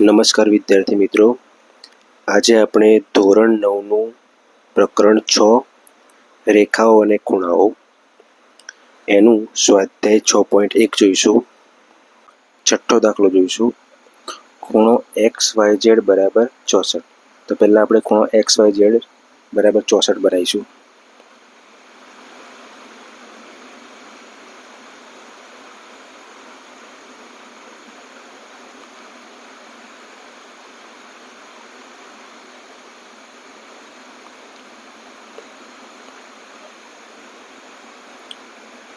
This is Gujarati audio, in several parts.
નમસ્કાર વિદ્યાર્થી મિત્રો. આજે આપણે ધોરણ નવનું પ્રકરણ છ, રેખાઓ અને ખૂણાઓ. એનું સ્વાધ્યાય છ પોઈન્ટ એક જોઈશું. છઠ્ઠો દાખલો જોઈશું. ખૂણો એક્સ વાય ઝેડ બરાબર ચોસઠ. તો પહેલાં આપણે ખૂણો એક્સ વાય ઝેડ બરાબર ચોસઠ બનાવીશું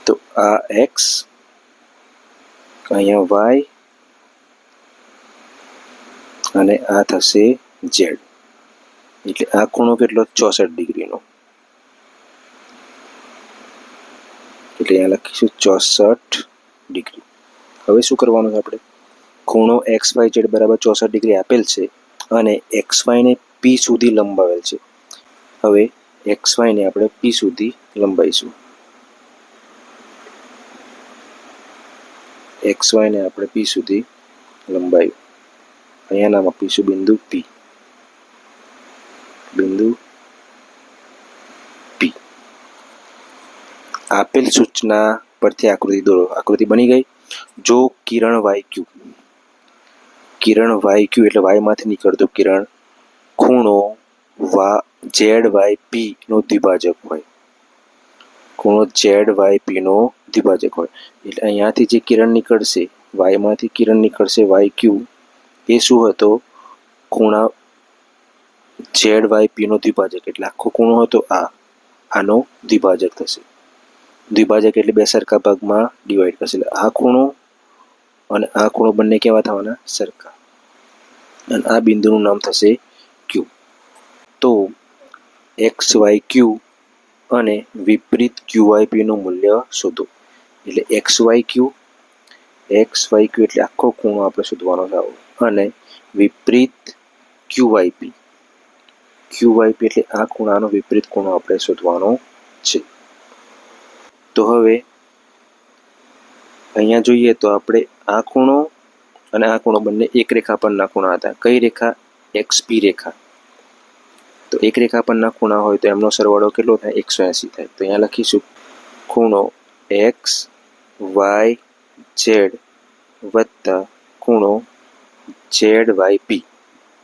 તો આ એક્સ અહીંયા વાય અને આ થશે ઝેડ એટલે આ ખૂણો કેટલો? ચોસઠ ડિગ્રીનો. એટલે અહીંયા લખીશું ચોસઠ ડિગ્રી. હવે શું કરવાનું છે આપણે? ખૂણો એક્સ વાય ઝેડ બરાબર ચોસઠ ડિગ્રી આપેલ છે અને એક્સ વાયને પી સુધી લંબાવેલ છે. હવે એક્સ વાયને આપણે પી સુધી લંબાઈશું. એક્સ વાયને આપણે પી સુધી લંબાયું. અહીંયા નામ આપીશું બિંદુ પી બિંદુ પી આપેલ સૂચના પરથી આકૃતિ દોરો. આકૃતિ બની ગઈ. જો કિરણ વાય ક્યુ કિરણ વાય ક્યુ એટલે વાયમાંથી નીકળતું કિરણ ખૂણો વા ઝેડ વાય પી નો દ્વિભાજક હોય. ખૂણો ઝેડ વાય પી નો હોય. એટલે અહીંયાથી જે કિરણ નીકળશે, વાયમાંથી કિરણ નીકળશે, વાય ક્યુ, એ શું હતો? ખૂણા ઝેડ વાય પીનો દ્વિભાજક. એટલે આખો ખૂણો હતો આ. આનો દ્વિભાજક થશે. દ્વિભાજક એટલે બે સરખા ભાગમાં ડિવાઈડ કરશે એટલે આ ખૂણો અને આ ખૂણો બંને કેવા થવાના? સરખા. અને આ બિંદુનું નામ થશે ક્યુ. તો એક્સ વાય ક્યુ અને વિપરીત ક્યુ વાય પીનું મૂલ્ય શોધો. એટલે X Y Q X Y Q એટલે આખો ખૂણો આપણે શોધવાનો છે અને વિપરીત Q Y P Q Y P એટલે આ ખૂણાનો વિપરીત ખૂણો આપણે શોધવાનો છે. તો હવે અહીંયા જોઈએ તો આપણે આ ખૂણો અને આ ખૂણો બંને એક રેખા પરના ખૂણા હતા. કઈ રેખા? એક્સપી રેખા. તો એક રેખા પરના ખૂણા હોય તો એમનો સરવાળો કેટલો થાય? એકસો એંસી થાય. તો અહીંયા લખીશું. ખૂણો એક્સ વાય ઝેડ વત્તા ખૂણો ઝેડ વાય પી.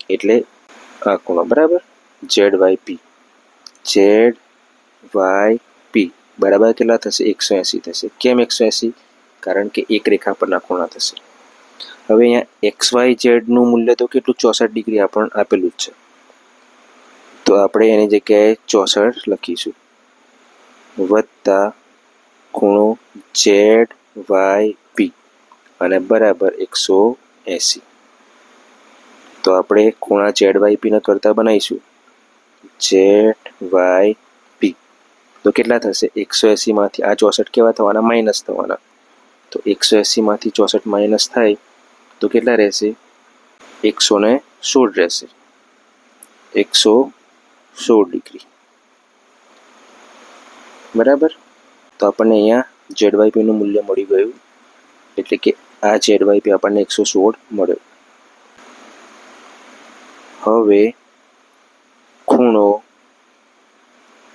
એટલે આ ખૂણો બરાબર Z Y P. Z Y P. બરાબર કેટલા થશે? એકસો એંસી થશે. કેમ એકસો એંસી? કારણ કે એક રેખા પરના ખૂણા થશે. હવે અહીંયા એક્સ વાય ઝેડનું મૂલ્ય તો કેટલું? ચોસઠ ડિગ્રી આપણને આપેલું જ છે. તો આપણે એની જગ્યાએ ચોસઠ લખીશું. વત્તા ખૂણો ઝેડ વાય પી અને બરાબર એકસો એંસી. તો આપણે ખૂણા ઝેડ વાય પીના કરતાં બનાવીશું. ઝેડ વાય પી તો કેટલા થશે? એકસો એંસીમાંથી આ ચોસઠ કેવા થવાના? માઇનસ થવાના. તો એકસો એંસીમાંથી ચોસઠ માઇનસ થાય તો કેટલા રહેશે? એકસો ને સોળ રહેશે. એકસો સોળ ડિગ્રી. બરાબર? તો આપણને અહીંયા ઝેડ વાયપીનું મૂલ્ય મળી ગયું. એટલે કે આ ઝેડ વાયપી આપણને એકસો સોળ મળ્યો. હવે ખૂણો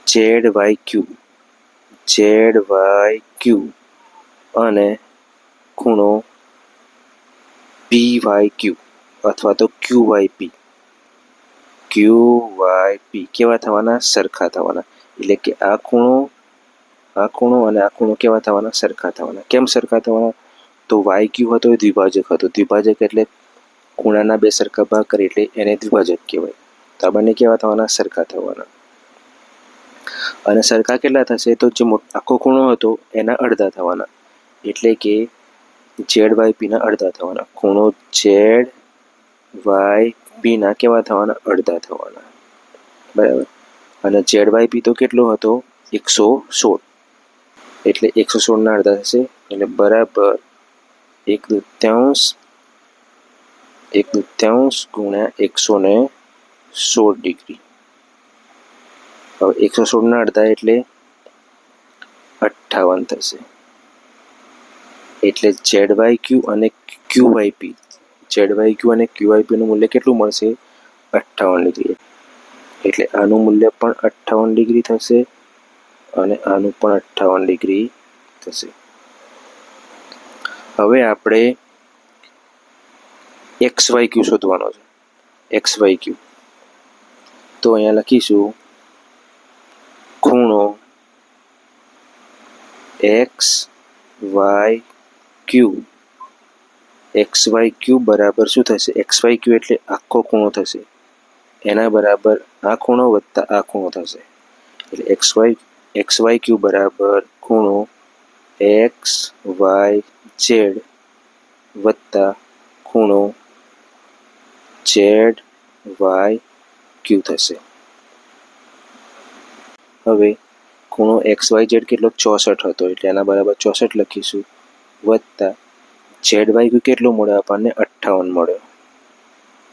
Z Y Q Z Y Q અને ખૂણો પી વાય ક્યુ અથવા તો Q Y P Q Y P કેવા થવાના? સરખા થવાના. એટલે કે આ ખૂણો આ ખૂણો અને આ ખૂણો કેવા થવાના? સરખા થવાના. કેમ સરખા થવાના? તો વાય ક્યુ હતો, એ દ્વિભાજક હતો. દ્વિભાજક એટલે ખૂણાના બે સરખા ભાગ કરે એટલે એને દ્વિભાજક કહેવાય. તો આ બંને કેવા થવાના? સરખા થવાના. અને સરખા કેટલા થશે? તો જે આખો ખૂણો હતો, એના અડધા થવાના. એટલે કે ઝેડ વાય પીના અડધા થવાના. ખૂણો ઝેડ વાય પીના કેવા થવાના? અડધા થવાના. બરાબર. અને ઝેડ વાય પી તો કેટલો હતો? એકસો સોળ. એટલે એકસો સોળના અડધા થશે. એટલે બરાબર એક દૃત્યાંશ એક દૃત્યાંશ ગુણ્યા એકસો ને સોળ ડિગ્રી. હવે એકસો સોળના અડધા એટલે અઠ્ઠાવન થશે. એટલે ઝેડ વાય ક્યુ અને Q Y P Z Y Q અને ક્યુ વાય પીનું મૂલ્ય કેટલું મળશે? અઠ્ઠાવન ડિગ્રી. એટલે આનું મૂલ્ય પણ અઠ્ઠાવન ડિગ્રી થશે. અને આનું પણ અઠ્ઠાવન ડિગ્રી થશે. હવે આપણે એક્સ વાય ક્યુ શોધવાનો છે. X Y Q. તો અહીંયા લખીશું, ખૂણો X Y Q. X Y Q બરાબર શું થશે? એક્સ વાય ક્યુ એટલે આખો ખૂણો થશે. એના બરાબર આ ખૂણો વત્તા આ ખૂણો થશે. એટલે X Y X Y Q બરાબર ખૂણો એક્સ વાય ઝેડ વત્તા ખૂણો ઝેડ વાય ક્યુ થશે. હવે ખૂણો એક્સ વાય ઝેડ કેટલો? ચોસઠ હતો, એટલે એના બરાબર ચોસઠ લખીશું. વત્તા ઝેડ વાય ક્યુ કેટલો મળ્યો આપણને અઠ્ઠાવન મળ્યો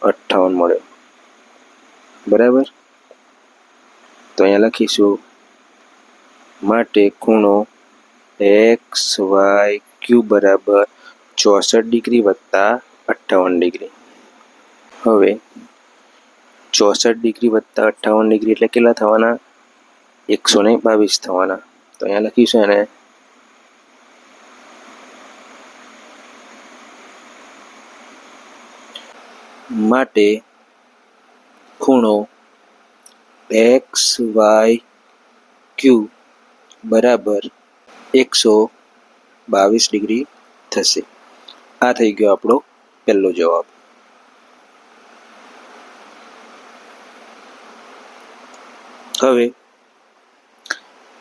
અઠ્ઠાવન મળ્યો બરાબર? તો અહીંયા લખીશું. માટે ખૂણો એક્સ વાય ક્યુ બરાબર ચોસઠ ડિગ્રી વત્તા અઠ્ઠાવન ડિગ્રી. હવે ચોસઠ ડિગ્રી વત્તા અઠ્ઠાવન ડિગ્રી એટલે કેટલા થવાના? એકસો ને બાવીસ થવાના. તો અહીંયા લખીશું એને. માટે ખૂણો એક્સ વાય ક્યુ બરાબર એકસો બાવીસ ડિગ્રી થશે. આ થઈ ગયો આપણો પહેલો જવાબ. હવે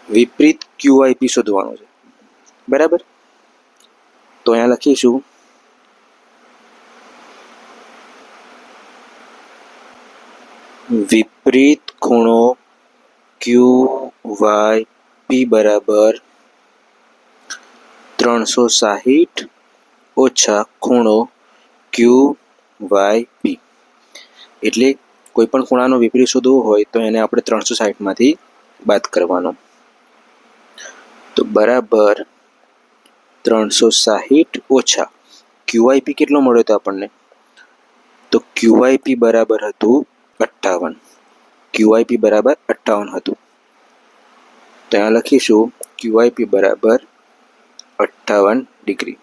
વિપરીત ક્યુઆઈપી શોધવાનો છે. બરાબર? તો અહીંયા લખીશું. વિપરીત ખૂણો ક્યુ વાય પી બરાબર ત્રણસો સાહીઠ ઓછા ખૂણો ક્યુ વાય પી એટલે કોઈ પણ ખૂણાનો વિપરીત શોધવો હોય તો એને આપણે ત્રણસો સાહીઠમાંથી બાદ કરવાનો. તો બરાબર ત્રણસો સાહીઠ ઓછા ક્યુઆઈપી કેટલો મળ્યો હતો આપણને? તો ક્યુઆઈપી બરાબર હતું અઠ્ઠાવન. ક્યુઆઈપી બરાબર અઠ્ઠાવન હતું. ત્યાં લખીશું ક્યુઆઈપી બરાબર અઠ્ઠાવન ડિગ્રી.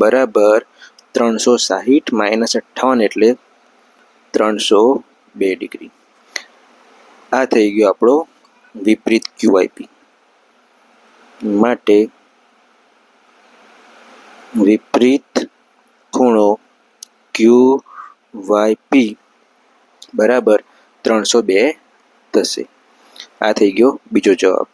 બરાબર ત્રણસો સાહીઠ માઇનસ અઠ્ઠાવન એટલે ત્રણસો બે ડિગ્રી. આ થઈ ગયો આપણો વિપરીત ક્યુઆઈપી માટે વિપરીત ખૂણો ક્યુ વાય પી બરાબર ત્રણસો બે થશે. આ થઈ ગયો બીજો જવાબ.